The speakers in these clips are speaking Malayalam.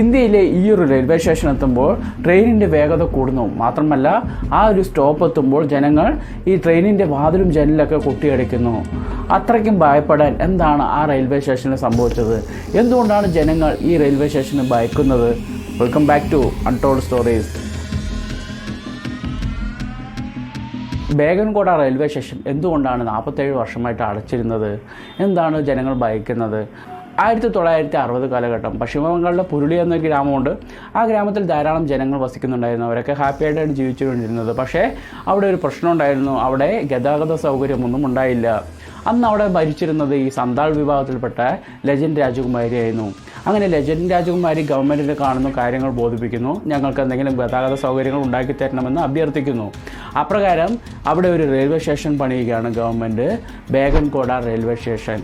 ഇന്ത്യയിലെ ഈ ഒരു റെയിൽവേ സ്റ്റേഷൻ എത്തുമ്പോൾ ട്രെയിനിന്റെ വേഗത കൂടുന്നു. മാത്രമല്ല ആ ഒരു സ്റ്റോപ്പ് എത്തുമ്പോൾ ജനങ്ങൾ ഈ ട്രെയിനിന്റെ വാതിലും ജനലൊക്കെ കൊട്ടിയടിക്കുന്നു. അത്രയ്ക്കും ഭയപ്പെടാൻ എന്താണ് ആ റെയിൽവേ സ്റ്റേഷനിൽ സംഭവിച്ചത്? എന്തുകൊണ്ടാണ് ജനങ്ങൾ ഈ റെയിൽവേ സ്റ്റേഷന് ഭയക്കുന്നത്? Welcome back to untold stories Begunkodar railway station എന്തുകൊണ്ടാണ് നാൽപ്പത്തേഴ് വർഷമായിട്ട് അടച്ചിരുന്നത്? എന്താണ് ജനങ്ങൾ ഭയക്കുന്നത്? ആയിരത്തി തൊള്ളായിരത്തി അറുപത് കാലഘട്ടം പശ്ചിമബംഗാളിലെ പുരുളി എന്ന ഗ്രാമമുണ്ട്. ആ ഗ്രാമത്തിൽ ധാരാളം ജനങ്ങൾ വസിക്കുന്നുണ്ടായിരുന്നു. അവരൊക്കെ ഹാപ്പി ആയിട്ടാണ് ജീവിച്ചുകൊണ്ടിരുന്നത്. പക്ഷേ അവിടെ ഒരു പ്രശ്നം ഉണ്ടായിരുന്നു അവിടെ ഗതാഗത സൗകര്യമൊന്നും ഉണ്ടായില്ല. അന്ന് അവിടെ ഭരിച്ചിരുന്നത് ഈ സന്താൾ വിഭാഗത്തിൽപ്പെട്ട ലെജൻഡ് രാജകുമാരിയായിരുന്നു. അങ്ങനെ ലജൻ രാജകുമാരി ഗവൺമെന്റിനെ കാണുന്ന കാര്യങ്ങൾ ബോധിപ്പിക്കുന്നു. ഞങ്ങൾക്ക് എന്തെങ്കിലും ഗതാഗത സൗകര്യങ്ങൾ ഉണ്ടാക്കി തരണമെന്ന് അഭ്യർത്ഥിക്കുന്നു. അപ്രകാരം അവിടെ ഒരു റെയിൽവേ സ്റ്റേഷൻ പണിയുകയാണ് ഗവൺമെന്റ് ബേഗൻകോട റെയിൽവേ സ്റ്റേഷൻ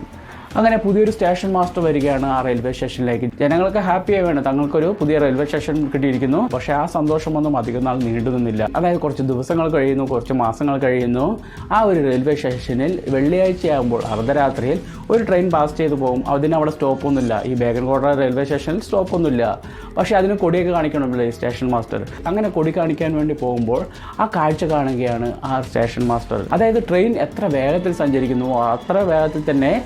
അങ്ങനെ പുതിയൊരു സ്റ്റേഷൻ മാസ്റ്റർ വരികയാണ് ആ റെയിൽവേ സ്റ്റേഷനിലേക്ക്. ജനങ്ങൾക്ക് ഹാപ്പി ആവുകയാണ്. തങ്ങൾക്കൊരു പുതിയ റെയിൽവേ സ്റ്റേഷൻ കിട്ടിയിരിക്കുന്നു. പക്ഷേ ആ സന്തോഷമൊന്നും അധികം നാൾ നീണ്ടു നിന്നില്ല. അതായത് കുറച്ച് ദിവസങ്ങൾ കഴിയുന്നു കുറച്ച് മാസങ്ങൾ കഴിയുന്നു. ആ ഒരു റെയിൽവേ സ്റ്റേഷനിൽ വെള്ളിയാഴ്ചയാകുമ്പോൾ അർദ്ധരാത്രിയിൽ ഒരു ട്രെയിൻ പാസ് ചെയ്തു പോകും. അതിന് അവിടെ സ്റ്റോപ്പൊന്നുമില്ല ഈ ബേഗൻകോട്ട റെയിൽവേ സ്റ്റേഷനിൽ സ്റ്റോപ്പൊന്നുമില്ല പക്ഷേ അതിന് കൊടിയൊക്കെ കാണിക്കണമല്ലോ ഈ സ്റ്റേഷൻ മാസ്റ്റർ. അങ്ങനെ കൊടി കാണിക്കാൻ വേണ്ടി പോകുമ്പോൾ ആ കാഴ്ച കാണുകയാണ് ആ സ്റ്റേഷൻ മാസ്റ്റർ. അതായത് ട്രെയിൻ എത്ര വേഗത്തിൽ സഞ്ചരിക്കുന്നു അത്ര വേഗത്തിൽ തന്നെ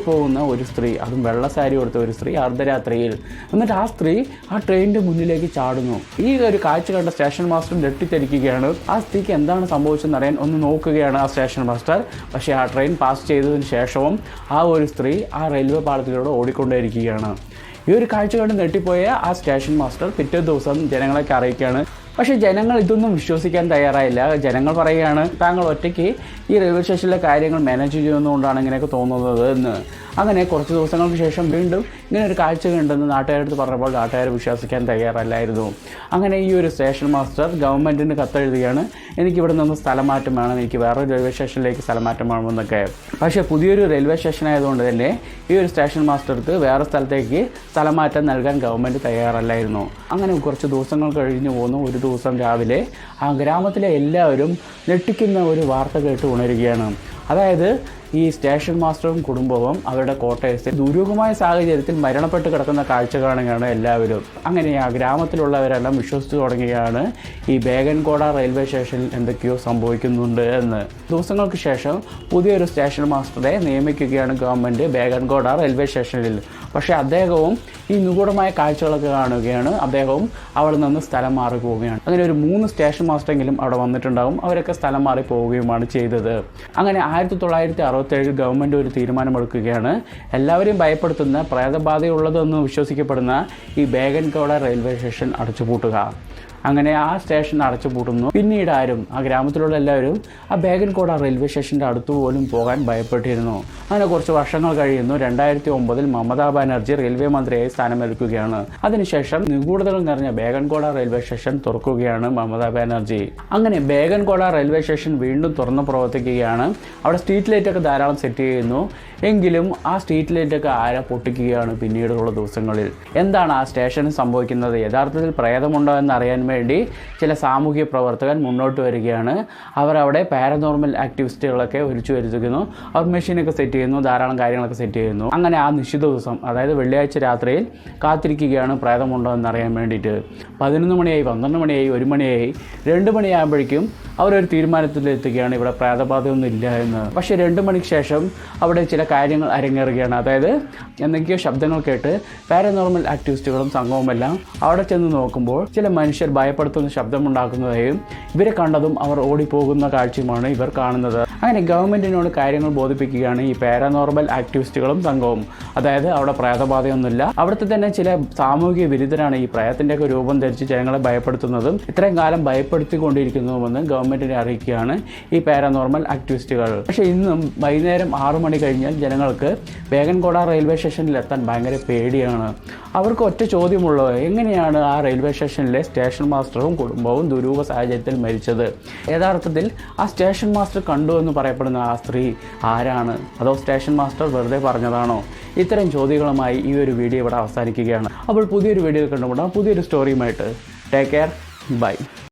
ഓടിപ്പോകുന്ന ഒരു സ്ത്രീ അതും വെള്ള സാരി കൊടുത്ത ഒരു സ്ത്രീ അർദ്ധരാത്രിയിൽ. എന്നിട്ട് ആ സ്ത്രീ ആ ട്രെയിനിന്റെ മുന്നിലേക്ക് ചാടുന്നു. ഈ ഒരു കാഴ്ച കണ്ട സ്റ്റേഷൻ മാസ്റ്റർ ഞെട്ടിത്തെരിക്കുകയാണ്. ആ സ്ത്രീക്ക് എന്താണ് സംഭവിച്ചതെന്ന് അറിയാൻ ഒന്ന് നോക്കുകയാണ് ആ സ്റ്റേഷൻ മാസ്റ്റർ. പക്ഷേ ആ ട്രെയിൻ പാസ് ചെയ്തതിന് ശേഷവും ആ ഒരു സ്ത്രീ ആ റെയിൽവേ പാളത്തിലൂടെ ഓടിക്കൊണ്ടേയിരിക്കുകയാണ്. ഈ ഒരു കാഴ്ച കണ്ട് ഞെട്ടിപ്പോയ ആ സ്റ്റേഷൻ മാസ്റ്റർ പിറ്റേ ദിവസം ജനങ്ങളൊക്കെ അറിയിക്കുകയാണ്. പക്ഷേ ജനങ്ങൾ ഇതൊന്നും വിശ്വസിക്കാൻ തയ്യാറായില്ല. ജനങ്ങൾ പറയുകയാണ് താങ്കൾ ഒറ്റയ്ക്ക് ഈ റെയിൽവേ സ്റ്റേഷനിലെ കാര്യങ്ങൾ മാനേജ് ചെയ്യുന്നതുകൊണ്ടാണ് ഇങ്ങനെയൊക്കെ തോന്നുന്നത് എന്ന്. അങ്ങനെ കുറച്ച് ദിവസങ്ങൾക്ക് ശേഷം വീണ്ടും ഇങ്ങനെ ഒരു കാഴ്ച കണ്ടെന്ന് നാട്ടുകാരടുത്ത് പറഞ്ഞപ്പോൾ നാട്ടുകാർ വിശ്വസിക്കാൻ തയ്യാറല്ലായിരുന്നു. അങ്ങനെ ഈ ഒരു സ്റ്റേഷൻ മാസ്റ്റർ ഗവൺമെന്റിന് കത്തെഴുതുകയാണ് എനിക്കിവിടെ നിന്ന് സ്ഥലം മാറ്റം വേണം എനിക്ക് വേറെ റെയിൽവേ സ്റ്റേഷനിലേക്ക് സ്ഥലം മാറ്റം വേണമെന്നൊക്കെ പക്ഷേ പുതിയൊരു റെയിൽവേ സ്റ്റേഷൻ ആയതുകൊണ്ട് തന്നെ ഈ ഒരു സ്റ്റേഷൻ മാസ്റ്റർക്ക് വേറെ സ്ഥലത്തേക്ക് സ്ഥലം മാറ്റം നൽകാൻ ഗവൺമെന്റ് തയ്യാറല്ലായിരുന്നു. അങ്ങനെ കുറച്ച് ദിവസങ്ങൾ കഴിഞ്ഞു പോകുന്നു ഒരു ദിവസം രാവിലെ ആ ഗ്രാമത്തിലെ എല്ലാവരും ഞെട്ടിക്കുന്ന ഒരു വാർത്ത കേട്ട് ഉണരുകയാണ്. അതായത് ഈ സ്റ്റേഷൻ മാസ്റ്ററും കുടുംബവും അവരുടെ ക്വാർട്ടേഴ്സിൽ ദുരൂഹമായ സാഹചര്യത്തിൽ മരണപ്പെട്ട് കിടക്കുന്ന കാഴ്ച കാണുകയാണ് എല്ലാവരും. അങ്ങനെ ആ ഗ്രാമത്തിലുള്ളവരെല്ലാം വിശ്വസിച്ചു തുടങ്ങുകയാണ് ഈ ബേഗൻകോട റെയിൽവേ സ്റ്റേഷനിൽ എന്തൊക്കെയോ സംഭവിക്കുന്നുണ്ട് എന്ന്. ദിവസങ്ങൾക്ക് ശേഷം പുതിയൊരു സ്റ്റേഷൻ മാസ്റ്ററെ നിയമിക്കുകയാണ് ഗവൺമെന്റ് ബേഗൻകോട റെയിൽവേ സ്റ്റേഷനിൽ. പക്ഷേ അദ്ദേഹവും ഈ നിഗൂഢമായ കാഴ്ചകളൊക്കെ കാണുകയാണ്. അദ്ദേഹവും അവിടെ നിന്ന് സ്ഥലം മാറി പോവുകയാണ് അങ്ങനെ ഒരു മൂന്ന് സ്റ്റേഷൻ മാസ്റ്ററെങ്കിലും അവിടെ വന്നിട്ടുണ്ടാകും അവരൊക്കെ സ്ഥലം മാറി പോവുകയുമാണ് ചെയ്തത്. അങ്ങനെ ആയിരത്തി തൊള്ളായിരത്തി അറുപത്തേഴ് ഗവൺമെന്റ് ഒരു തീരുമാനമെടുക്കുകയാണ്. എല്ലാവരെയും ഭയപ്പെടുത്തുന്ന പ്രേതബാധയുള്ളതെന്ന് വിശ്വസിക്കപ്പെടുന്ന ഈ ബേഗൻകോട റെയിൽവേ സ്റ്റേഷൻ അടച്ചുപൂട്ടുക. അങ്ങനെ ആ സ്റ്റേഷൻ അടച്ചുപൂട്ടുന്നു പിന്നീട് ആരും ആ ഗ്രാമത്തിലുള്ള എല്ലാവരും ആ ബേഗൻകോട റെയിൽവേ സ്റ്റേഷന്റെ അടുത്ത് പോലും പോകാൻ ഭയപ്പെട്ടിരുന്നു. അങ്ങനെ കുറച്ച് വർഷങ്ങൾ കഴിയുന്നു. രണ്ടായിരത്തി ഒമ്പതിൽ മമതാ ബാനർജി റെയിൽവേ മന്ത്രിയായി സ്ഥാനമേൽക്കുകയാണ്. അതിനുശേഷം നിഗൂഢതകൾ നിറഞ്ഞ ബേഗൻകോട റെയിൽവേ സ്റ്റേഷൻ തുറക്കുകയാണ് മമതാ ബാനർജി. അങ്ങനെ ബേഗൻകോട റെയിൽവേ സ്റ്റേഷൻ വീണ്ടും തുറന്ന് പ്രവർത്തിക്കുകയാണ്. അവിടെ സ്ട്രീറ്റ് ലൈറ്റൊക്കെ ധാരാളം സെറ്റ് ചെയ്യുന്നു. എങ്കിലും ആ സ്ട്രീറ്റ് ലൈറ്റൊക്കെ ആരെ പൊട്ടിക്കുകയാണ് പിന്നീടുള്ള ദിവസങ്ങളിൽ. എന്താണ് ആ സ്റ്റേഷൻ സംഭവിക്കുന്നത്? യഥാർത്ഥത്തിൽ പ്രേതമുണ്ടോ എന്നറിയാൻ വേണ്ടി ചില സാമൂഹ്യ പ്രവർത്തകൻ മുന്നോട്ട് വരികയാണ്. അവർ അവിടെ പാരനോർമൽ ആക്ടിവിസ്റ്റുകളൊക്കെ ഒരുച്ചു വരുത്തുന്നു. അവർ മെഷീനൊക്കെ സെറ്റ് ചെയ്യുന്നു ധാരാളം കാര്യങ്ങളൊക്കെ സെറ്റ് ചെയ്യുന്നു. അങ്ങനെ ആ നിശ്ചിത ദിവസം അതായത് വെള്ളിയാഴ്ച രാത്രിയിൽ കാത്തിരിക്കുകയാണ് പ്രേതമുണ്ടോ എന്നറിയാൻ വേണ്ടിയിട്ട്. പതിനൊന്ന് മണിയായി പന്ത്രണ്ട് മണിയായി ഒരു മണിയായി രണ്ട് മണിയാകുമ്പോഴേക്കും അവരൊരു തീരുമാനത്തിലെത്തുകയാണ് ഇവിടെ പ്രേതബാധയൊന്നും ഇല്ല എന്ന്. പക്ഷേ രണ്ട് മണിക്ക് ശേഷം അവിടെ ചില കാര്യങ്ങൾ അരങ്ങേറുകയാണ്. അതായത് എന്തൊക്കെയോ ശബ്ദങ്ങൾ കേട്ട് പാരനോർമൽ ആക്ടിവിസ്റ്റുകളും സംഘവുമെല്ലാം അവിടെ ചെന്ന് നോക്കുമ്പോൾ ചില മനുഷ്യർ ഭയപ്പെടുത്തുന്ന ശബ്ദമുണ്ടാക്കുന്നതേയും ഇവരെ കണ്ടതും അവർ ഓടിപ്പോകുന്ന കാഴ്ചയുമാണ് ഇവർ കാണുന്നത്. അങ്ങനെ ഗവൺമെന്റിനോട് കാര്യങ്ങൾ ബോധിപ്പിക്കുകയാണ് ഈ പാരാനോർമൽ ആക്ടിവിസ്റ്റുകളും സംഘവും. അതായത് അവിടെ പ്രേതബാധയൊന്നുമില്ല. അവിടുത്തെ തന്നെ ചില സാമൂഹിക വിരുദ്ധരാണ് ഈ പ്രേതത്തിന്റെയൊക്കെ രൂപം ധരിച്ച് ജനങ്ങളെ ഭയപ്പെടുത്തുന്നതും ഇത്രയും കാലം ഭയപ്പെടുത്തിക്കൊണ്ടിരിക്കുന്നതുമെന്ന് ഗവൺമെന്റിനെ അറിയിക്കുകയാണ് ഈ പാരാനോർമൽ ആക്ടിവിസ്റ്റുകൾ. പക്ഷേ ഇന്നും വൈകുന്നേരം ആറു മണി കഴിഞ്ഞാൽ ജനങ്ങൾക്ക് വേഗൻകോട റെയിൽവേ സ്റ്റേഷനിൽ എത്താൻ ഭയങ്കര പേടിയാണ്. അവർക്ക് ഒറ്റ ചോദ്യമുള്ളത് എങ്ങനെയാണ് ആ റെയിൽവേ സ്റ്റേഷനിലെ സ്റ്റേഷൻ മാസ്റ്ററും കുടുംബവും ദുരൂഹ സാഹചര്യത്തിൽ മരിച്ചത്. യഥാർത്ഥത്തിൽ ആ സ്റ്റേഷൻ മാസ്റ്റർ കണ്ടു എന്ന് പറയപ്പെടുന്ന ആ സ്ത്രീ ആരാണ്? അതോ സ്റ്റേഷൻ മാസ്റ്റർ വെറുതെ പറഞ്ഞതാണോ? ഇത്തരം ചോദ്യങ്ങളുമായി ഈ ഒരു വീഡിയോ ഇവിടെ അവസാനിക്കുകയാണ്. അപ്പോൾ പുതിയൊരു വീഡിയോ കണ്ടുമുട്ടാം. പുതിയൊരു സ്റ്റോറിയുമായിട്ട് ടേക്ക് കെയർ ബൈ